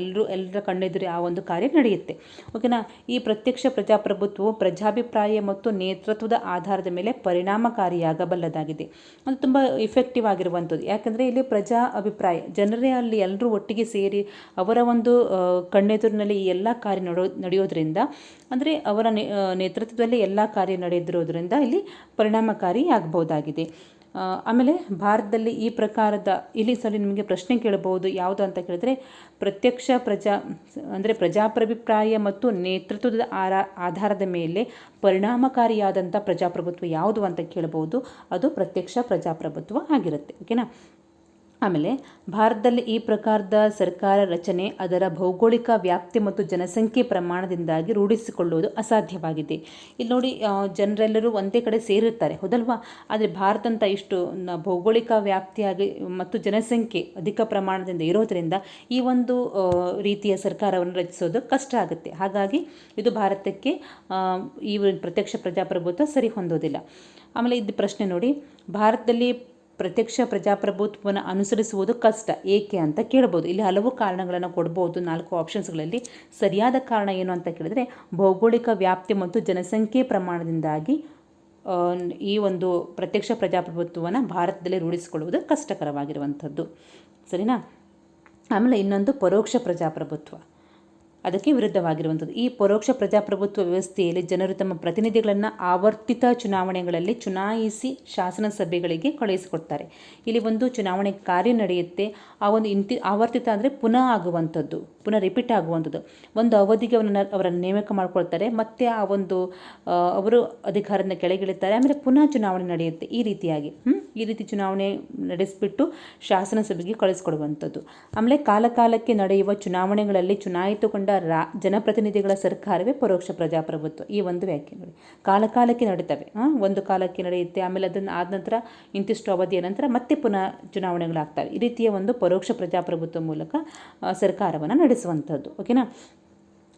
ಎಲ್ಲರೂ ಎಲ್ಲರ ಕಣ್ಣೆದುರಿ ಆ ಒಂದು ಕಾರ್ಯ ನಡೆಯುತ್ತೆ. ಓಕೆನಾ? ಈ ಪ್ರತ್ಯಕ್ಷ ಪ್ರಜಾಪ್ರಭುತ್ವವು ಪ್ರಜಾಭಿಪ್ರಾಯ ಮತ್ತು ನೇತೃತ್ವದ ಆಧಾರದ ಮೇಲೆ ಪರಿಣಾಮಕಾರಿಯಾಗಬಲ್ಲದಾಗಿದೆ. ಅದು ತುಂಬ ಇಫೆಕ್ಟಿವ್ ಆಗಿರುವಂಥದ್ದು. ಯಾಕಂದರೆ ಇಲ್ಲಿ ಪ್ರಜಾ ಅಭಿಪ್ರಾಯ, ಜನರೇ ಅಲ್ಲಿ ಎಲ್ಲರೂ ಒಟ್ಟಿಗೆ ಸೇರಿ ಅವರ ಒಂದು ಕಣ್ಣೆದುರಿನಲ್ಲಿ ಈ ಎಲ್ಲ ಕಾರ್ಯ ನಡೋ, ನಡೆಯೋದ್ರಿಂದ, ಅಂದರೆ ಅವರ ನೇತೃತ್ವದಲ್ಲಿ ಎಲ್ಲ ಕಾರ್ಯ ನಡೆದಿರೋದ್ರಿಂದ ಇಲ್ಲಿ ಪರಿಣಾಮಕಾರಿ ಆಗಬಹುದಾಗಿದೆ ಆಮೇಲೆ ಭಾರತದಲ್ಲಿ ಈ ಪ್ರಕಾರದ, ಇಲ್ಲಿ ಸರಿ ನಿಮಗೆ ಪ್ರಶ್ನೆ ಕೇಳಬಹುದು, ಯಾವುದು ಅಂತ ಕೇಳಿದ್ರೆ, ಪ್ರತ್ಯಕ್ಷ ಪ್ರಜಾ, ಅಂದರೆ ಪ್ರಜಾಪ್ರಭಿಪ್ರಾಯ ಮತ್ತು ನೇತೃತ್ವದ ಆರ, ಆಧಾರದ ಮೇಲೆ ಪರಿಣಾಮಕಾರಿಯಾದಂಥ ಪ್ರಜಾಪ್ರಭುತ್ವ ಯಾವುದು ಅಂತ ಕೇಳಬಹುದು, ಅದು ಪ್ರತ್ಯಕ್ಷ ಪ್ರಜಾಪ್ರಭುತ್ವ ಆಗಿರುತ್ತೆ ಓಕೆನಾ ಆಮೇಲೆ ಭಾರತದಲ್ಲಿ ಈ ಪ್ರಕಾರದ ಸರ್ಕಾರ ರಚನೆ, ಅದರ ಭೌಗೋಳಿಕ ವ್ಯಾಪ್ತಿ ಮತ್ತು ಜನಸಂಖ್ಯೆ ಪ್ರಮಾಣದಿಂದಾಗಿ ರೂಢಿಸಿಕೊಳ್ಳುವುದು ಅಸಾಧ್ಯವಾಗಿದೆ. ಇಲ್ಲಿ ನೋಡಿ ಜನರೆಲ್ಲರೂ ಒಂದೇ ಕಡೆ ಸೇರಿರ್ತಾರೆ. ಹೌದಲ್ವಾ? ಆದರೆ ಭಾರತ ಅಂತ ಇಷ್ಟು ಭೌಗೋಳಿಕ ವ್ಯಾಪ್ತಿಯಾಗಿ ಮತ್ತು ಜನಸಂಖ್ಯೆ ಅಧಿಕ ಪ್ರಮಾಣದಿಂದ ಇರೋದರಿಂದ ಈ ಒಂದು ರೀತಿಯ ಸರ್ಕಾರವನ್ನು ರಚಿಸೋದು ಕಷ್ಟ ಆಗುತ್ತೆ. ಹಾಗಾಗಿ ಇದು ಭಾರತಕ್ಕೆ ಈ ಪ್ರತ್ಯಕ್ಷ ಪ್ರಜಾಪ್ರಭುತ್ವ ಸರಿ ಹೊಂದೋದಿಲ್ಲ ಆಮೇಲೆ ಇದು ಪ್ರಶ್ನೆ ನೋಡಿ, ಭಾರತದಲ್ಲಿ ಪ್ರತ್ಯಕ್ಷ ಪ್ರಜಾಪ್ರಭುತ್ವವನ್ನು ಅನುಸರಿಸುವುದು ಕಷ್ಟ. ಏಕೆ ಅಂತ ಕೇಳ್ಬೋದು. ಇಲ್ಲಿ ಹಲವು ಕಾರಣಗಳನ್ನು ಕೊಡ್ಬೋದು. ನಾಲ್ಕು ಆಪ್ಷನ್ಸ್ಗಳಲ್ಲಿ ಸರಿಯಾದ ಕಾರಣ ಏನು ಅಂತ ಕೇಳಿದರೆ, ಭೌಗೋಳಿಕ ವ್ಯಾಪ್ತಿ ಮತ್ತು ಜನಸಂಖ್ಯೆ ಪ್ರಮಾಣದಿಂದಾಗಿ ಈ ಒಂದು ಪ್ರತ್ಯಕ್ಷ ಪ್ರಜಾಪ್ರಭುತ್ವವನ್ನು ಭಾರತದಲ್ಲಿ ರೂಢಿಸಿಕೊಳ್ಳುವುದು ಕಷ್ಟಕರವಾಗಿರುವಂಥದ್ದು. ಸರಿನಾ? ಆಮೇಲೆ ಇನ್ನೊಂದು ಪರೋಕ್ಷ ಪ್ರಜಾಪ್ರಭುತ್ವ. ಅದಕ್ಕೆ ವಿರುದ್ಧವಾಗಿರುವಂಥದ್ದು. ಈ ಪರೋಕ್ಷ ಪ್ರಜಾಪ್ರಭುತ್ವ ವ್ಯವಸ್ಥೆಯಲ್ಲಿ ಜನರು ತಮ್ಮ ಪ್ರತಿನಿಧಿಗಳನ್ನು ಆವರ್ತಿತ ಚುನಾವಣೆಗಳಲ್ಲಿ ಚುನಾಯಿಸಿ ಶಾಸನ ಸಭೆಗಳಿಗೆ ಕಳುಹಿಸಿಕೊಡ್ತಾರೆ. ಇಲ್ಲಿ ಒಂದು ಚುನಾವಣೆ ಕಾರ್ಯ ನಡೆಯುತ್ತೆ. ಆ ಒಂದು ಇಂತಿ, ಆವರ್ತಿತ ಅಂದರೆ ಪುನಃ ಆಗುವಂಥದ್ದು, ಪುನಃ ರಿಪೀಟ್ ಆಗುವಂಥದ್ದು. ಒಂದು ಅವಧಿಗೆ ಅವರನ್ನು ಅವರನ್ನು ನೇಮಕ ಮಾಡಿಕೊಳ್ತಾರೆ. ಮತ್ತು ಆ ಒಂದು ಅವರು ಅಧಿಕಾರನ ಕೆಳಗಿಳಿತಾರೆ. ಆಮೇಲೆ ಪುನಃ ಚುನಾವಣೆ ನಡೆಯುತ್ತೆ. ಈ ರೀತಿಯಾಗಿ, ಹ್ಮ್? ಈ ರೀತಿ ಚುನಾವಣೆ ನಡೆಸಿಬಿಟ್ಟು ಶಾಸನ ಸಭೆಗೆ ಕಳಿಸ್ಕೊಡುವಂಥದ್ದು. ಆಮೇಲೆ ಕಾಲಕಾಲಕ್ಕೆ ನಡೆಯುವ ಚುನಾವಣೆಗಳಲ್ಲಿ ಚುನಾಯಿತಗೊಂಡ ರಾ, ಜನಪ್ರತಿನಿಧಿಗಳ ಸರ್ಕಾರವೇ ಪರೋಕ್ಷ ಪ್ರಜಾಪ್ರಭುತ್ವ. ಈ ಒಂದು ವ್ಯಾಖ್ಯೆ ನೋಡಿ. ಕಾಲಕಾಲಕ್ಕೆ ನಡೀತವೆ. ಒಂದು ಕಾಲಕ್ಕೆ ನಡೆಯುತ್ತೆ, ಆಮೇಲೆ ಅದನ್ನು ಆದ ನಂತರ ಇಂತಿಷ್ಟು ಅವಧಿಯ ನಂತರ ಮತ್ತೆ ಪುನಃ ಚುನಾವಣೆಗಳಾಗ್ತವೆ. ಈ ರೀತಿಯ ಒಂದು ಪರೋಕ್ಷ ಪ್ರಜಾಪ್ರಭುತ್ವ ಮೂಲಕ ಸರ್ಕಾರವನ್ನು ನಡೆಸುವಂಥದ್ದು. ಓಕೆನಾ?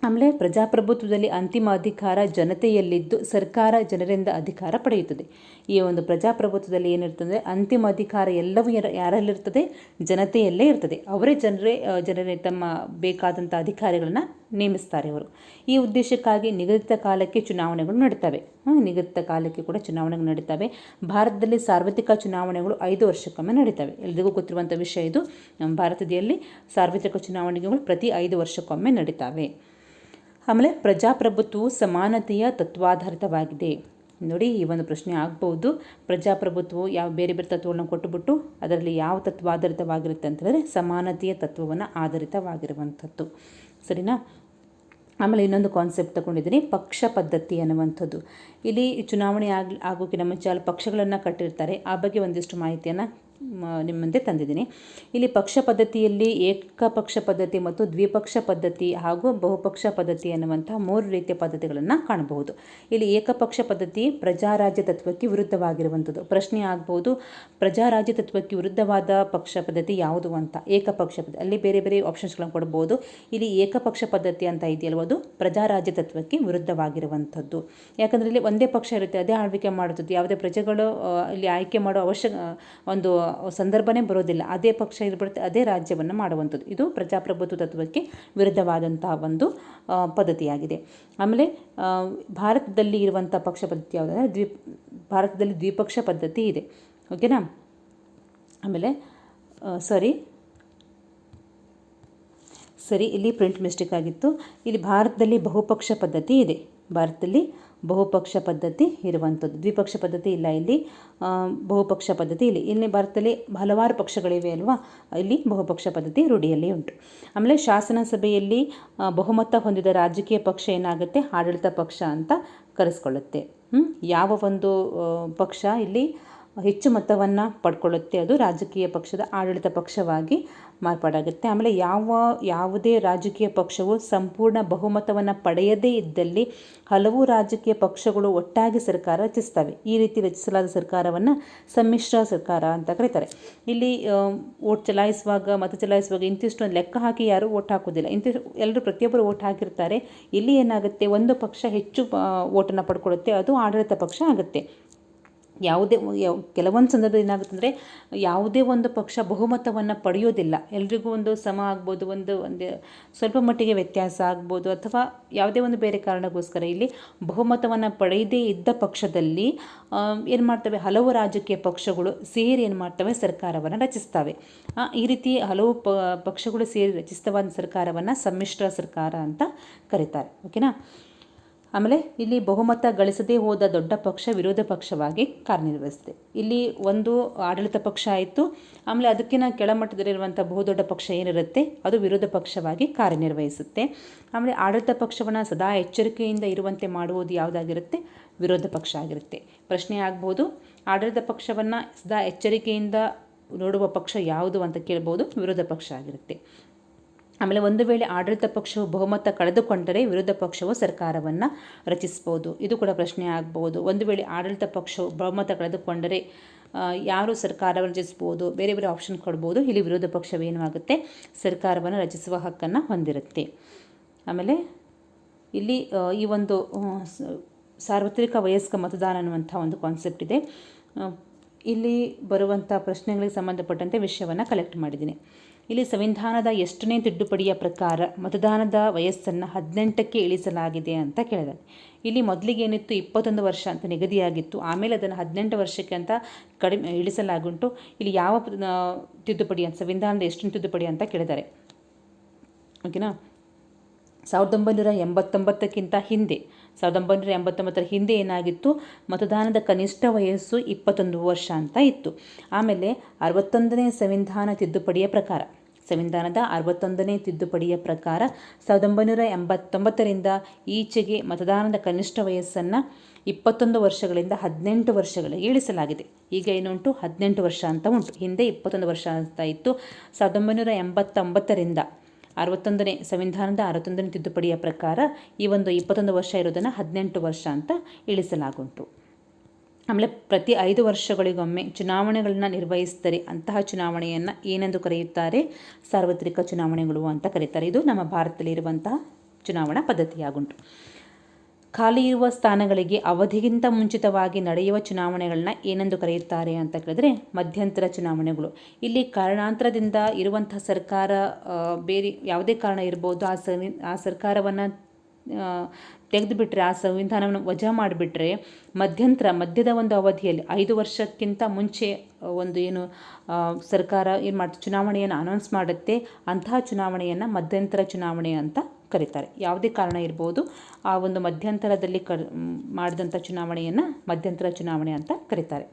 ಆಮೇಲೆ ಪ್ರಜಾಪ್ರಭುತ್ವದಲ್ಲಿ ಅಂತಿಮ ಅಧಿಕಾರ ಜನತೆಯಲ್ಲಿದ್ದು ಸರ್ಕಾರ ಜನರಿಂದ ಅಧಿಕಾರ ಪಡೆಯುತ್ತದೆ. ಈ ಒಂದು ಪ್ರಜಾಪ್ರಭುತ್ವದಲ್ಲಿ ಏನಿರ್ತದೆ ಅಂತಿಮ ಅಧಿಕಾರ ಎಲ್ಲವೂ ಯಾರ ಯಾರಲ್ಲಿರ್ತದೆ ಜನತೆಯಲ್ಲೇ ಇರ್ತದೆ ಅವರೇ ಜನರೇ ಜನರೇ ತಮ್ಮ ಬೇಕಾದಂಥ ಅಧಿಕಾರಿಗಳನ್ನು ನೇಮಿಸ್ತಾರೆ ಅವರು ಈ ಉದ್ದೇಶಕ್ಕಾಗಿ ನಿಗದಿತ ಕಾಲಕ್ಕೆ ಚುನಾವಣೆಗಳು ನಡೀತವೆ. ನಿಗದಿತ ಕಾಲಕ್ಕೆ ಕೂಡ ಚುನಾವಣೆಗಳು ನಡೀತವೆ. ಭಾರತದಲ್ಲಿ ಸಾರ್ವತ್ರಿಕ ಚುನಾವಣೆಗಳು ಐದು ವರ್ಷಕ್ಕೊಮ್ಮೆ ನಡೀತವೆ. ಎಲ್ರಿಗೂ ಗೊತ್ತಿರುವಂಥ ವಿಷಯ ಇದು. ನಮ್ಮ ಭಾರತದಲ್ಲಿ ಸಾರ್ವತ್ರಿಕ ಚುನಾವಣೆಗಳು ಪ್ರತಿ ಐದು ವರ್ಷಕ್ಕೊಮ್ಮೆ ನಡೀತವೆ. ಆಮೇಲೆ ಪ್ರಜಾಪ್ರಭುತ್ವವು ಸಮಾನತೆಯ ತತ್ವಾಧಾರಿತವಾಗಿದೆ. ನೋಡಿ, ಈ ಒಂದು ಪ್ರಶ್ನೆ ಆಗ್ಬೋದು ಪ್ರಜಾಪ್ರಭುತ್ವವು ಯಾವ ಬೇರೆ ಬೇರೆ ತತ್ವಗಳನ್ನ ಕೊಟ್ಟುಬಿಟ್ಟು ಅದರಲ್ಲಿ ಯಾವ ತತ್ವ ಆಧಾರಿತವಾಗಿರುತ್ತೆ ಅಂತಂದರೆ ಸಮಾನತೆಯ ತತ್ವವನ್ನು ಆಧಾರಿತವಾಗಿರುವಂಥದ್ದು. ಸರಿನಾ? ಆಮೇಲೆ ಇನ್ನೊಂದು ಕಾನ್ಸೆಪ್ಟ್ ತಗೊಂಡಿದ್ದೀನಿ, ಪಕ್ಷ ಪದ್ಧತಿ ಅನ್ನುವಂಥದ್ದು. ಇಲ್ಲಿ ಚುನಾವಣೆ ಆಗಿ ಆಗೋಕ್ಕಿಂತ ಮುಂಚೆ ಅಲ್ಲಿ ಪಕ್ಷಗಳನ್ನು ಕಟ್ಟಿರ್ತಾರೆ. ಆ ಬಗ್ಗೆ ಒಂದಿಷ್ಟು ಮಾಹಿತಿಯನ್ನು ನಿಮ್ಮ ಮುಂದೆ ತಂದಿದ್ದೀನಿ. ಇಲ್ಲಿ ಪಕ್ಷ ಪದ್ಧತಿಯಲ್ಲಿ ಏಕಪಕ್ಷ ಪದ್ಧತಿ ಮತ್ತು ದ್ವಿಪಕ್ಷ ಪದ್ಧತಿ ಹಾಗೂ ಬಹುಪಕ್ಷ ಪದ್ಧತಿ ಅನ್ನುವಂಥ ಮೂರು ರೀತಿಯ ಪದ್ಧತಿಗಳನ್ನು ಕಾಣಬಹುದು. ಇಲ್ಲಿ ಏಕಪಕ್ಷ ಪದ್ಧತಿ ಪ್ರಜಾರಾಜ್ಯ ತತ್ವಕ್ಕೆ ವಿರುದ್ಧವಾಗಿರುವಂಥದ್ದು. ಪ್ರಶ್ನೆ ಆಗ್ಬೋದು, ಪ್ರಜಾರಾಜ್ಯ ತತ್ವಕ್ಕೆ ವಿರುದ್ಧವಾದ ಪಕ್ಷ ಪದ್ಧತಿ ಯಾವುದು ಅಂತ. ಏಕಪಕ್ಷ ಪದ್ಧತಿ, ಅಲ್ಲಿ ಬೇರೆ ಬೇರೆ ಆಪ್ಷನ್ಸ್ಗಳನ್ನು ಕೊಡ್ಬೋದು. ಇಲ್ಲಿ ಏಕಪಕ್ಷ ಪದ್ಧತಿ ಅಂತ ಇದೆಯಲ್ವ ಅದು? ಪ್ರಜಾರಾಜ್ಯ ತತ್ವಕ್ಕೆ ವಿರುದ್ಧವಾಗಿರುವಂಥದ್ದು. ಯಾಕಂದರೆ ಇಲ್ಲಿ ಒಂದೇ ಪಕ್ಷ ಇರುತ್ತೆ, ಅದೇ ಆಳ್ವಿಕೆ ಮಾಡುತ್ತದೆ. ಯಾವುದೇ ಪ್ರಜೆಗಳು ಇಲ್ಲಿ ಆಯ್ಕೆ ಮಾಡೋ ಅವಶ್ಯ ಒಂದು ಸಂದರ್ಭನೇ ಬರೋದಿಲ್ಲ. ಅದೇ ಪಕ್ಷ ಇರ್ಬಿಡುತ್ತೆ ಅದೇ ರಾಜ್ಯವನ್ನು ಮಾಡುವಂಥದ್ದು. ಇದು ಪ್ರಜಾಪ್ರಭುತ್ವ ತತ್ವಕ್ಕೆ ವಿರುದ್ಧವಾದಂತಹ ಒಂದು ಪದ್ಧತಿಯಾಗಿದೆ. ಆಮೇಲೆ ಭಾರತದಲ್ಲಿ ಇರುವಂಥ ಪಕ್ಷ ಪದ್ಧತಿ ಯಾವುದಂದರೆ ದ್ವಿ, ಭಾರತದಲ್ಲಿ ದ್ವಿಪಕ್ಷ ಪದ್ಧತಿ ಇದೆ. ಓಕೆನಾ ಆಮೇಲೆ ಸರಿ ಸರಿ, ಇಲ್ಲಿ ಪ್ರಿಂಟ್ ಮಿಸ್ಟೇಕ್ ಆಗಿತ್ತು. ಇಲ್ಲಿ ಭಾರತದಲ್ಲಿ ಬಹುಪಕ್ಷ ಪದ್ಧತಿ ಇದೆ. ಭಾರತದಲ್ಲಿ ಬಹುಪಕ್ಷ ಪದ್ಧತಿ ಇರುವಂಥದ್ದು. ದ್ವಿಪಕ್ಷ ಪದ್ಧತಿ ಇಲ್ಲ ಇಲ್ಲಿ. ಬಹುಪಕ್ಷ ಪದ್ಧತಿ ಇಲ್ಲಿ. ಇಲ್ಲಿ ಭಾರತದಲ್ಲಿ ಹಲವಾರು ಪಕ್ಷಗಳಿವೆ ಅಲ್ವಾ? ಇಲ್ಲಿ ಬಹುಪಕ್ಷ ಪದ್ಧತಿ ರೂಢಿಯಲ್ಲಿ ಉಂಟು. ಆಮೇಲೆ ಶಾಸನ ಸಭೆಯಲ್ಲಿ ಬಹುಮತ ಹೊಂದಿದ ರಾಜಕೀಯ ಪಕ್ಷ ಏನಾಗುತ್ತೆ? ಆಡಳಿತ ಪಕ್ಷ ಅಂತ ಕರೆಸ್ಕೊಳ್ಳುತ್ತೆ. ಯಾವ ಒಂದು ಪಕ್ಷ ಇಲ್ಲಿ ಹೆಚ್ಚು ಮತವನ್ನು ಪಡ್ಕೊಳ್ಳುತ್ತೆ. ಅದು ರಾಜಕೀಯ ಪಕ್ಷದ ಆಡಳಿತ ಪಕ್ಷವಾಗಿ ಮಾರ್ಪಾಡಾಗುತ್ತೆ. ಆಮೇಲೆ ಯಾವ, ಯಾವುದೇ ರಾಜಕೀಯ ಪಕ್ಷವು ಸಂಪೂರ್ಣ ಬಹುಮತವನ್ನು ಪಡೆಯದೇ ಇದ್ದಲ್ಲಿ ಹಲವು ರಾಜಕೀಯ ಪಕ್ಷಗಳು ಒಟ್ಟಾಗಿ ಸರ್ಕಾರ ರಚಿಸ್ತವೆ ಈ ರೀತಿ ರಚಿಸಲಾದ ಸರ್ಕಾರವನ್ನು ಸಮ್ಮಿಶ್ರ ಸರ್ಕಾರ ಅಂತ ಕರೀತಾರೆ. ಇಲ್ಲಿ ಓಟ್ ಚಲಾಯಿಸುವಾಗ, ಮತ ಚಲಾಯಿಸುವಾಗ ಇಂತಿಷ್ಟು ಒಂದು ಲೆಕ್ಕ ಹಾಕಿ ಯಾರೂ ಓಟ್ ಹಾಕೋದಿಲ್ಲ ಇಂತಿಷ್ಟು ಎಲ್ಲರೂ ಪ್ರತಿಯೊಬ್ಬರು ಓಟ್ ಹಾಕಿರ್ತಾರೆ. ಇಲ್ಲಿ ಏನಾಗುತ್ತೆ? ಒಂದು ಪಕ್ಷ ಹೆಚ್ಚು ಓಟನ್ನು ಪಡ್ಕೊಳ್ಳುತ್ತೆ. ಅದು ಆಡಳಿತ ಪಕ್ಷ ಆಗುತ್ತೆ. ಯಾವುದೇ ಯಾವ ಕೆಲವೊಂದು ಸಂದರ್ಭದಲ್ಲಿ ಏನಾಗುತ್ತೆ ಅಂದರೆ ಯಾವುದೇ ಒಂದು ಪಕ್ಷ ಬಹುಮತವನ್ನು ಪಡೆಯೋದಿಲ್ಲ. ಎಲ್ರಿಗೂ ಒಂದು ಸಮ ಆಗ್ಬೋದು, ಒಂದು ಒಂದು ಸ್ವಲ್ಪ ಮಟ್ಟಿಗೆ ವ್ಯತ್ಯಾಸ ಆಗ್ಬೋದು ಅಥವಾ ಯಾವುದೇ ಒಂದು ಬೇರೆ ಕಾರಣಕ್ಕೋಸ್ಕರ ಇಲ್ಲಿ ಬಹುಮತವನ್ನು ಪಡೆಯದೇ ಇದ್ದ ಪಕ್ಷದಲ್ಲಿ ಏನು ಮಾಡ್ತವೆ? ಹಲವು ರಾಜಕೀಯ ಪಕ್ಷಗಳು ಸೇರಿ ಏನು ಮಾಡ್ತವೆ? ಸರ್ಕಾರವನ್ನು ರಚಿಸ್ತವೆ. ಈ ರೀತಿ ಹಲವು ಪ, ಪಕ್ಷಗಳು ಸೇರಿ ರಚಿಸ್ತವಾದ ಸರ್ಕಾರವನ್ನು ಸಮ್ಮಿಶ್ರ ಸರ್ಕಾರ ಅಂತ ಕರೀತಾರೆ. ಓಕೆನಾ? ಆಮೇಲೆ ಇಲ್ಲಿ ಬಹುಮತ ಗಳಿಸದೇ ಹೋದ ದೊಡ್ಡ ಪಕ್ಷ ವಿರೋಧ ಪಕ್ಷವಾಗಿ ಕಾರ್ಯನಿರ್ವಹಿಸುತ್ತೆ ಇಲ್ಲಿ ಒಂದು ಆಡಳಿತ ಪಕ್ಷ ಆಯಿತು. ಆಮೇಲೆ ಅದಕ್ಕಿಂತ ಕೆಳಮಟ್ಟದಲ್ಲಿರುವಂಥ ಬಹುದೊಡ್ಡ ಪಕ್ಷ ಏನಿರುತ್ತೆ? ಅದು ವಿರೋಧ ಪಕ್ಷವಾಗಿ ಕಾರ್ಯನಿರ್ವಹಿಸುತ್ತೆ. ಆಮೇಲೆ ಆಡಳಿತ ಪಕ್ಷವನ್ನು ಸದಾ ಎಚ್ಚರಿಕೆಯಿಂದ ಇರುವಂತೆ ಮಾಡುವುದು ಯಾವುದಾಗಿರುತ್ತೆ? ವಿರೋಧ ಪಕ್ಷ ಆಗಿರುತ್ತೆ. ಪ್ರಶ್ನೆ ಆಗ್ಬೋದು, ಆಡಳಿತ ಪಕ್ಷವನ್ನು ಸದಾ ಎಚ್ಚರಿಕೆಯಿಂದ ನೋಡುವ ಪಕ್ಷ ಯಾವುದು ಅಂತ ಕೇಳ್ಬೋದು. ವಿರೋಧ ಪಕ್ಷ ಆಗಿರುತ್ತೆ. ಆಮೇಲೆ ಒಂದು ವೇಳೆ ಆಡಳಿತ ಪಕ್ಷವು ಬಹುಮತ ಕಳೆದುಕೊಂಡರೆ ವಿರೋಧ ಪಕ್ಷವು ಸರ್ಕಾರವನ್ನು ರಚಿಸ್ಬೋದು. ಇದು ಕೂಡ ಪ್ರಶ್ನೆ ಆಗ್ಬೋದು ಒಂದು ವೇಳೆ ಆಡಳಿತ ಪಕ್ಷವು ಬಹುಮತ ಕಳೆದುಕೊಂಡರೆ ಯಾರು ಸರ್ಕಾರವನ್ನು ರಚಿಸ್ಬೋದು? ಬೇರೆ ಬೇರೆ ಆಪ್ಷನ್ ಕೊಡ್ಬೋದು. ಇಲ್ಲಿ ವಿರೋಧ ಪಕ್ಷವೇನು ಆಗುತ್ತೆ? ಸರ್ಕಾರವನ್ನು ರಚಿಸುವ ಹಕ್ಕನ್ನು ಹೊಂದಿರುತ್ತೆ. ಆಮೇಲೆ ಇಲ್ಲಿ ಈ ಒಂದು ಸಾರ್ವತ್ರಿಕ ವಯಸ್ಕ ಮತದಾನ ಅನ್ನುವಂಥ ಒಂದು ಕಾನ್ಸೆಪ್ಟ್ ಇದೆ. ಇಲ್ಲಿ ಬರುವಂಥ ಪ್ರಶ್ನೆಗಳಿಗೆ ಸಂಬಂಧಪಟ್ಟಂತೆ ವಿಷಯವನ್ನು ಕಲೆಕ್ಟ್ ಮಾಡಿದ್ದೀನಿ. ಇಲ್ಲಿ ಸಂವಿಧಾನದ ಎಷ್ಟನೇ ತಿದ್ದುಪಡಿಯ ಪ್ರಕಾರ ಮತದಾನದ ವಯಸ್ಸನ್ನು ಹದಿನೆಂಟಕ್ಕೆ ಇಳಿಸಲಾಗಿದೆ ಅಂತ ಕೇಳಿದೆ ಇಲ್ಲಿ ಮೊದಲಿಗೆ ಏನಿತ್ತು? ಇಪ್ಪತ್ತೊಂದು ವರ್ಷ ಅಂತ ನಿಗದಿಯಾಗಿತ್ತು. ಆಮೇಲೆ ಅದನ್ನು ಹದಿನೆಂಟು ವರ್ಷಕ್ಕೆ ಅಂತ ಕಡಿಮೆ ಇಳಿಸಲಾಗುಂಟು. ಇಲ್ಲಿ ಯಾವ ತಿದ್ದುಪಡಿ ಅಂತ, ಸಂವಿಧಾನದ ಎಷ್ಟನೇ ತಿದ್ದುಪಡಿ ಅಂತ ಕೇಳಿದ್ದಾರೆ. ಓಕೆನಾ? ಸಾವಿರದ ಒಂಬೈನೂರ ಎಂಬತ್ತೊಂಬತ್ತಕ್ಕಿಂತ ಹಿಂದೆ, ಸಾವಿರದ ಒಂಬೈನೂರ ಎಂಬತ್ತೊಂಬತ್ತರ ಹಿಂದೆ ಏನಾಗಿತ್ತು? ಮತದಾನದ ಕನಿಷ್ಠ ವಯಸ್ಸು ಇಪ್ಪತ್ತೊಂದು ವರ್ಷ ಅಂತ ಇತ್ತು. ಆಮೇಲೆ ಅರವತ್ತೊಂದನೇ ಸಂವಿಧಾನ ತಿದ್ದುಪಡಿಯ ಪ್ರಕಾರ, ಸಂವಿಧಾನದ ಅರವತ್ತೊಂದನೇ ತಿದ್ದುಪಡಿಯ ಪ್ರಕಾರ ಸಾವಿರದ ಒಂಬೈನೂರ ಎಂಬತ್ತೊಂಬತ್ತರಿಂದ ಈಚೆಗೆ ಮತದಾನದ ಕನಿಷ್ಠ ವಯಸ್ಸನ್ನು ಇಪ್ಪತ್ತೊಂದು ವರ್ಷಗಳಿಂದ ಹದಿನೆಂಟು ವರ್ಷಗಳಿಗೆ ಇಳಿಸಲಾಗಿದೆ. ಈಗ ಏನುಂಟು? ಹದಿನೆಂಟು ವರ್ಷ ಅಂತ ಉಂಟು. ಹಿಂದೆ ಇಪ್ಪತ್ತೊಂದು ವರ್ಷ ಅಂತ ಇತ್ತು. ಸಾವಿರದ ಒಂಬೈನೂರ ಎಂಬತ್ತೊಂಬತ್ತರಿಂದ ಅರವತ್ತೊಂದನೇ ಸಂವಿಧಾನದ ಅರವತ್ತೊಂದನೇ ತಿದ್ದುಪಡಿಯ ಪ್ರಕಾರ ಈ ಒಂದು ಇಪ್ಪತ್ತೊಂದು ವರ್ಷ ಇರೋದನ್ನು ಹದಿನೆಂಟು ವರ್ಷ ಅಂತ ಇಳಿಸಲಾಗುಂಟು. ಆಮೇಲೆ ಪ್ರತಿ ಐದು ವರ್ಷಗಳಿಗೊಮ್ಮೆ ಚುನಾವಣೆಗಳನ್ನ ನಿರ್ವಹಿಸ್ತಾರೆ. ಅಂತಹ ಚುನಾವಣೆಯನ್ನು ಏನೆಂದು ಕರೆಯುತ್ತಾರೆ? ಸಾರ್ವತ್ರಿಕ ಚುನಾವಣೆಗಳು ಅಂತ ಕರೀತಾರೆ. ಇದು ನಮ್ಮ ಭಾರತದಲ್ಲಿ ಇರುವಂತಹ ಚುನಾವಣಾ ಪದ್ಧತಿಯಾಗುಂಟು. ಖಾಲಿ ಇರುವ ಸ್ಥಾನಗಳಿಗೆ ಅವಧಿಗಿಂತ ಮುಂಚಿತವಾಗಿ ನಡೆಯುವ ಚುನಾವಣೆಗಳನ್ನ ಏನೆಂದು ಕರೆಯುತ್ತಾರೆ ಅಂತ ಕೇಳಿದ್ರೆ ಮಧ್ಯಂತರ ಚುನಾವಣೆಗಳು. ಇಲ್ಲಿ ಕಾರಣಾಂತರದಿಂದ ಇರುವಂತಹ ಸರ್ಕಾರ ಬೇರೆ ಯಾವುದೇ ಕಾರಣ ಇರ್ಬೋದು, ಆ ಸರಿ, ಆ ಸರ್ಕಾರವನ್ನು ತೆಗೆದುಬಿಟ್ರೆ ಆ ಸಂವಿಧಾನವನ್ನು ವಜಾ ಮಾಡಿಬಿಟ್ರೆ ಮಧ್ಯಂತರ, ಮಧ್ಯದ ಒಂದು ಅವಧಿಯಲ್ಲಿ ಐದು ವರ್ಷಕ್ಕಿಂತ ಮುಂಚೆ ಒಂದು ಏನು ಸರ್ಕಾರ ಏನು ಮಾಡ್ತು, ಚುನಾವಣೆಯನ್ನು ಅನೌನ್ಸ್ ಮಾಡುತ್ತೆ, ಅಂತಹ ಚುನಾವಣೆಯನ್ನು ಮಧ್ಯಂತರ ಚುನಾವಣೆ ಅಂತ ಕರೀತಾರೆ. ಯಾವುದೇ ಕಾರಣ ಇರ್ಬೋದು, ಆ ಒಂದು ಮಧ್ಯಂತರದಲ್ಲಿ ಕ ಮಾಡಿದಂಥ ಚುನಾವಣೆಯನ್ನು ಮಧ್ಯಂತರ ಚುನಾವಣೆ ಅಂತ ಕರೀತಾರೆ.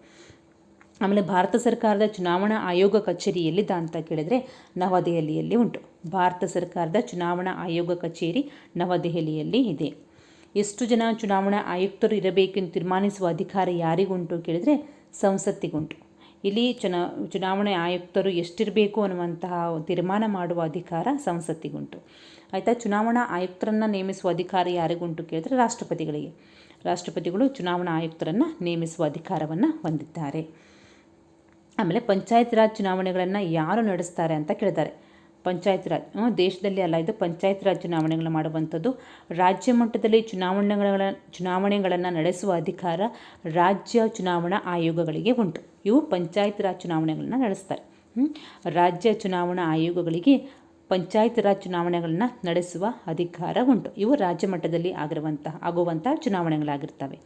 ಆಮೇಲೆ ಭಾರತ ಸರ್ಕಾರದ ಚುನಾವಣಾ ಆಯೋಗ ಕಚೇರಿ ಎಲ್ಲಿದೆ ಅಂತ ಕೇಳಿದರೆ ನವದೆಹಲಿಯಲ್ಲಿ ಉಂಟು. ಭಾರತ ಸರ್ಕಾರದ ಚುನಾವಣಾ ಆಯೋಗ ಕಚೇರಿ ನವದೆಹಲಿಯಲ್ಲಿ ಇದೆ. ಎಷ್ಟು ಜನ ಚುನಾವಣಾ ಆಯುಕ್ತರು ಇರಬೇಕೆಂದು ತೀರ್ಮಾನಿಸುವ ಅಧಿಕಾರ ಯಾರಿಗುಂಟು ಕೇಳಿದರೆ ಸಂಸತ್ತಿಗುಂಟು. ಇಲ್ಲಿ ಚುನಾ, ಚುನಾವಣೆ ಆಯುಕ್ತರು ಎಷ್ಟಿರಬೇಕು ಅನ್ನುವಂತಹ ತೀರ್ಮಾನ ಮಾಡುವ ಅಧಿಕಾರ ಸಂಸತ್ತಿಗುಂಟು. ಆಯಿತಾ? ಚುನಾವಣಾ ಆಯುಕ್ತರನ್ನು ನೇಮಿಸುವ ಅಧಿಕಾರ ಯಾರಿಗುಂಟು ಕೇಳಿದರೆ ರಾಷ್ಟ್ರಪತಿಗಳಿಗೆ. ರಾಷ್ಟ್ರಪತಿಗಳು ಚುನಾವಣಾ ಆಯುಕ್ತರನ್ನು ನೇಮಿಸುವ ಅಧಿಕಾರವನ್ನು ಹೊಂದಿದ್ದಾರೆ. ಆಮೇಲೆ ಪಂಚಾಯತ್ ರಾಜ್ ಚುನಾವಣೆಗಳನ್ನು ಯಾರು ನಡೆಸ್ತಾರೆ ಅಂತ ಕೇಳಿದ್ದಾರೆ ಪಂಚಾಯತ್ ರಾಜ್ ದೇಶದಲ್ಲಿ ಅಲ್ಲ, ಇದು ಪಂಚಾಯತ್ ರಾಜ್ ಚುನಾವಣೆಗಳನ್ನು ಮಾಡುವಂಥದ್ದು. ರಾಜ್ಯ ಮಟ್ಟದಲ್ಲಿ ಚುನಾವಣೆಗಳ, ಚುನಾವಣೆಗಳನ್ನು ನಡೆಸುವ ಅಧಿಕಾರ ರಾಜ್ಯ ಚುನಾವಣಾ ಆಯೋಗಗಳಿಗೆ ಉಂಟು. ಇವು ಪಂಚಾಯತ್ ರಾಜ್ ಚುನಾವಣೆಗಳನ್ನು ನಡೆಸ್ತಾರೆ. ರಾಜ್ಯ ಚುನಾವಣಾ ಆಯೋಗಗಳಿಗೆ ಪಂಚಾಯತ್ ರಾಜ್ ಚುನಾವಣೆಗಳನ್ನು ನಡೆಸುವ ಅಧಿಕಾರ ಉಂಟು. ಇವು ರಾಜ್ಯ ಮಟ್ಟದಲ್ಲಿ ಆಗಿರುವಂತಹ ಆಗುವಂಥ ಚುನಾವಣೆಗಳಾಗಿರ್ತವೆ.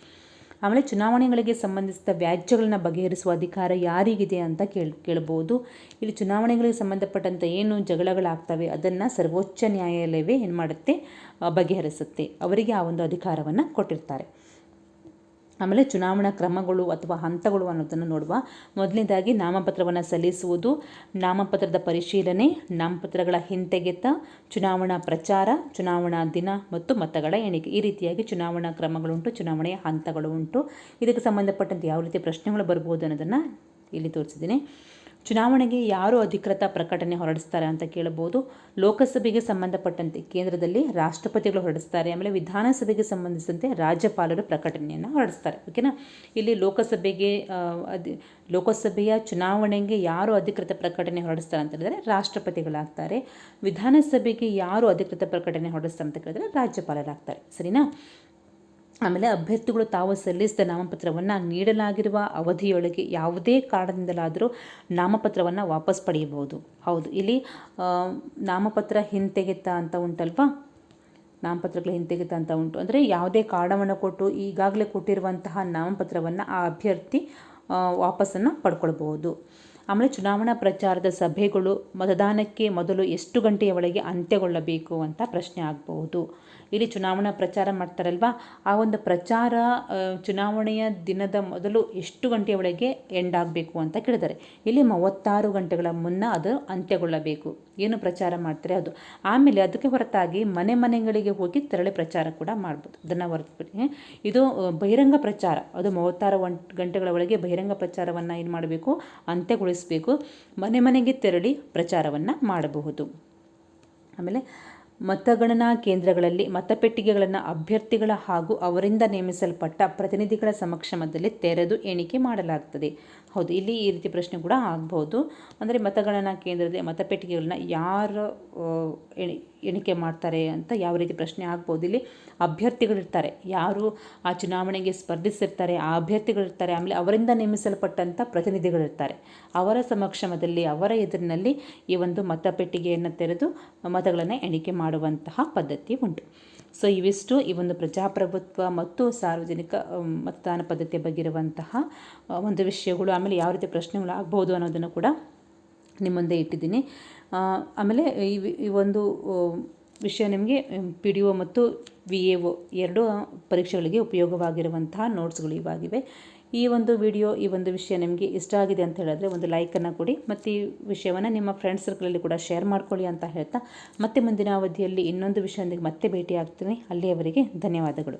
ಆಮೇಲೆ ಚುನಾವಣೆಗಳಿಗೆ ಸಂಬಂಧಿಸಿದ ವ್ಯಾಜ್ಯಗಳನ್ನ ಬಗೆಹರಿಸುವ ಅಧಿಕಾರ ಯಾರಿಗಿದೆ ಅಂತ ಕೇಳಿ, ಕೇಳ್ಬೋದು. ಇಲ್ಲಿ ಚುನಾವಣೆಗಳಿಗೆ ಸಂಬಂಧಪಟ್ಟಂಥ ಏನು ಜಗಳಗಳಾಗ್ತವೆ ಅದನ್ನು ಸರ್ವೋಚ್ಚ ನ್ಯಾಯಾಲಯವೇ ಏನು ಮಾಡುತ್ತೆ ಬಗೆಹರಿಸುತ್ತೆ. ಅವರಿಗೆ ಆ ಒಂದು ಅಧಿಕಾರವನ್ನು ಕೊಟ್ಟಿರ್ತಾರೆ. ಆಮೇಲೆ ಚುನಾವಣಾ ಕ್ರಮಗಳು ಅಥವಾ ಹಂತಗಳು ಅನ್ನೋದನ್ನು ನೋಡುವ. ಮೊದಲನೇದಾಗಿ ನಾಮಪತ್ರವನ್ನು ಸಲ್ಲಿಸುವುದು, ನಾಮಪತ್ರದ ಪರಿಶೀಲನೆ, ನಾಮಪತ್ರಗಳ ಹಿಂತೆಗೆತ, ಚುನಾವಣಾ ಪ್ರಚಾರ, ಚುನಾವಣಾ ದಿನ ಮತ್ತು ಮತಗಳ ಎಣಿಕೆ. ಈ ರೀತಿಯಾಗಿ ಚುನಾವಣಾ ಕ್ರಮಗಳುಂಟು, ಚುನಾವಣೆಯ ಹಂತಗಳು ಉಂಟು. ಇದಕ್ಕೆ ಸಂಬಂಧಪಟ್ಟಂತೆ ಯಾವ ರೀತಿ ಪ್ರಶ್ನೆಗಳು ಬರ್ಬೋದು ಅನ್ನೋದನ್ನು ಇಲ್ಲಿ ತೋರಿಸಿದ್ದೀನಿ. ಚುನಾವಣೆಗೆ ಯಾರು ಅಧಿಕೃತ ಪ್ರಕಟಣೆ ಹೊರಡಿಸ್ತಾರೆ ಅಂತ ಕೇಳಬಹುದು. ಲೋಕಸಭೆಗೆ ಸಂಬಂಧಪಟ್ಟಂತೆ ಕೇಂದ್ರದಲ್ಲಿ ರಾಷ್ಟ್ರಪತಿಗಳು ಹೊರಡಿಸ್ತಾರೆ. ಆಮೇಲೆ ವಿಧಾನಸಭೆಗೆ ಸಂಬಂಧಿಸಿದಂತೆ ರಾಜ್ಯಪಾಲರು ಪ್ರಕಟಣೆಯನ್ನು ಹೊರಡಿಸ್ತಾರೆ. ಓಕೆನಾ? ಇಲ್ಲಿ ಲೋಕಸಭೆಗೆ ಅದಿ ಲೋಕಸಭೆಯ ಚುನಾವಣೆಗೆ ಯಾರು ಅಧಿಕೃತ ಪ್ರಕಟಣೆ ಹೊರಡಿಸ್ತಾರೆ ಅಂತ ಹೇಳಿದರೆ ರಾಷ್ಟ್ರಪತಿಗಳಾಗ್ತಾರೆ. ವಿಧಾನಸಭೆಗೆ ಯಾರು ಅಧಿಕೃತ ಪ್ರಕಟಣೆ ಹೊರಡಿಸ್ತಾರೆ ಅಂತ ಕೇಳಿದರೆ ರಾಜ್ಯಪಾಲರಾಗ್ತಾರೆ. ಸರಿನಾ? ಆಮೇಲೆ ಅಭ್ಯರ್ಥಿಗಳು ತಾವು ಸಲ್ಲಿಸಿದ ನಾಮಪತ್ರವನ್ನು ನೀಡಲಾಗಿರುವ ಅವಧಿಯೊಳಗೆ ಯಾವುದೇ ಕಾರಣದಿಂದಲಾದರೂ ನಾಮಪತ್ರವನ್ನು ವಾಪಸ್ ಪಡೆಯಬಹುದು. ಹೌದು, ಇಲ್ಲಿ ನಾಮಪತ್ರ ಹಿಂತೆಗೆತ ಅಂತ ಉಂಟಲ್ವಾ? ನಾಮಪತ್ರಗಳ ಹಿಂತೆಗೆತ ಅಂತ ಉಂಟು. ಅಂದರೆ ಯಾವುದೇ ಕಾರಣವನ್ನು ಕೊಟ್ಟು ಈಗಾಗಲೇ ಕೊಟ್ಟಿರುವಂತಹ ನಾಮಪತ್ರವನ್ನು ಆ ಅಭ್ಯರ್ಥಿ ವಾಪಸ್ಸನ್ನು ಪಡ್ಕೊಳ್ಬಹುದು. ಆಮೇಲೆ ಚುನಾವಣಾ ಪ್ರಚಾರದ ಸಭೆಗಳು ಮತದಾನಕ್ಕೆ ಮೊದಲು ಎಷ್ಟು ಗಂಟೆಯ ಒಳಗೆ ಅಂತ್ಯಗೊಳ್ಳಬೇಕು ಅಂತ ಪ್ರಶ್ನೆ ಆಗಬಹುದು. ಇಲ್ಲಿ ಚುನಾವಣಾ ಪ್ರಚಾರ ಮಾಡ್ತಾರಲ್ವಾ? ಆ ಒಂದು ಪ್ರಚಾರ ಚುನಾವಣೆಯ ದಿನದ ಮೊದಲು ಎಷ್ಟು ಗಂಟೆಯ ಒಳಗೆ ಎಂಡ್ ಆಗಬೇಕು ಅಂತ ಕೇಳಿದ್ದಾರೆ. ಇಲ್ಲಿ ಮೂವತ್ತಾರು ಗಂಟೆಗಳ ಮುನ್ನ ಅದು ಅಂತ್ಯಗೊಳ್ಳಬೇಕು. ಏನು ಪ್ರಚಾರ ಮಾಡ್ತಾರೆ ಅದು? ಆಮೇಲೆ ಅದಕ್ಕೆ ಹೊರತಾಗಿ ಮನೆ ಮನೆಗಳಿಗೆ ಹೋಗಿ ತೆರಳಿ ಪ್ರಚಾರ ಕೂಡ ಮಾಡ್ಬೋದು. ಅದನ್ನು ಹೊರತುಪಡಿಸಿ ಇದು ಬಹಿರಂಗ ಪ್ರಚಾರ. ಅದು ಮೂವತ್ತಾರು ಗಂಟೆಗಳ ಒಳಗೆ ಬಹಿರಂಗ ಪ್ರಚಾರವನ್ನು ಏನು ಮಾಡಬೇಕು? ಅಂತ್ಯಗೊಳಿಸಬೇಕು. ಮನೆ ಮನೆಗೆ ತೆರಳಿ ಪ್ರಚಾರವನ್ನು ಮಾಡಬಹುದು. ಆಮೇಲೆ ಮತಗಣನಾ ಕೇಂದ್ರಗಳಲ್ಲಿ ಮತಪೆಟ್ಟಿಗೆಗಳನ್ನು ಅಭ್ಯರ್ಥಿಗಳ ಹಾಗೂ ಅವರಿಂದ ನೇಮಿಸಲ್ಪಟ್ಟ ಪ್ರತಿನಿಧಿಗಳ ಸಮಕ್ಷಮದಲ್ಲಿ ತೆರೆದು ಎಣಿಕೆ ಮಾಡಲಾಗ್ತದೆ. ಹೌದು, ಇಲ್ಲಿ ಈ ರೀತಿ ಪ್ರಶ್ನೆ ಕೂಡ ಆಗ್ಬೋದು. ಅಂದರೆ ಮತಗಣನಾ ಕೇಂದ್ರದಲ್ಲಿ, ಮತಪೆಟ್ಟಿಗೆಗಳನ್ನ ಯಾರು ಎಣಿ, ಎಣಿಕೆ ಮಾಡ್ತಾರೆ ಅಂತ ಯಾವ ರೀತಿ ಪ್ರಶ್ನೆ ಆಗ್ಬೋದು. ಇಲ್ಲಿ ಅಭ್ಯರ್ಥಿಗಳಿರ್ತಾರೆ. ಯಾರು ಆ ಚುನಾವಣೆಗೆ ಸ್ಪರ್ಧಿಸಿರ್ತಾರೆ, ಆ ಅಭ್ಯರ್ಥಿಗಳಿರ್ತಾರೆ, ಆಮೇಲೆ ಅವರಿಂದ ನೇಮಿಸಲ್ಪಟ್ಟಂಥ ಪ್ರತಿನಿಧಿಗಳಿರ್ತಾರೆ. ಅವರ ಸಮಕ್ಷಮದಲ್ಲಿ, ಅವರ ಎದುರಿನಲ್ಲಿ ಈ ಒಂದು ಮತಪೆಟ್ಟಿಗೆಯನ್ನು ತೆರೆದು ಮತಗಳನ್ನು ಎಣಿಕೆ ಮಾಡುವಂತಹ ಪದ್ಧತಿ ಉಂಟು. ಸೊ ಇವಿಷ್ಟು ಈ ಒಂದು ಪ್ರಜಾಪ್ರಭುತ್ವ ಮತ್ತು ಸಾರ್ವಜನಿಕ ಮತದಾನ ಪದ್ಧತಿಯ ಬಗ್ಗೆ ಇರುವಂತಹ ಒಂದು ವಿಷಯಗಳು, ಆಮೇಲೆ ಯಾವ ರೀತಿ ಪ್ರಶ್ನೆಗಳು ಆಗ್ಬೋದು ಅನ್ನೋದನ್ನು ಕೂಡ ನಿಮ್ಮ ಮುಂದೆ ಇಟ್ಟಿದ್ದೀನಿ. ಆಮೇಲೆ ಈ ಒಂದು ವಿಷಯ ನಿಮಗೆ ಪಿ ಡಿ ಒ ಮತ್ತು ವಿ ಎ ಒ ಎರಡು ಪರೀಕ್ಷೆಗಳಿಗೆ ಉಪಯೋಗವಾಗಿರುವಂತಹ ನೋಟ್ಸ್ಗಳು ಇವಾಗಿವೆ. ಈ ಒಂದು ವಿಡಿಯೋ, ಈ ಒಂದು ವಿಷಯ ನಿಮಗೆ ಇಷ್ಟ ಆಗಿದೆ ಅಂತ ಹೇಳಿದ್ರೆ ಒಂದು ಲೈಕನ್ನು ಕೊಡಿ. ಮತ್ತು ಈ ವಿಷಯವನ್ನು ನಿಮ್ಮ ಫ್ರೆಂಡ್ಸ್ ಸರ್ಕಲಲ್ಲಿ ಕೂಡ ಶೇರ್ ಮಾಡ್ಕೊಳ್ಳಿ ಅಂತ ಹೇಳ್ತಾ ಮತ್ತೆ ಮುಂದಿನ ಅವಧಿಯಲ್ಲಿ ಇನ್ನೊಂದು ವಿಷಯದೊಂದಿಗೆ ಮತ್ತೆ ಭೇಟಿ ಆಗ್ತೀನಿ ಅಲ್ಲಿಯವರೆಗೆ ಧನ್ಯವಾದಗಳು.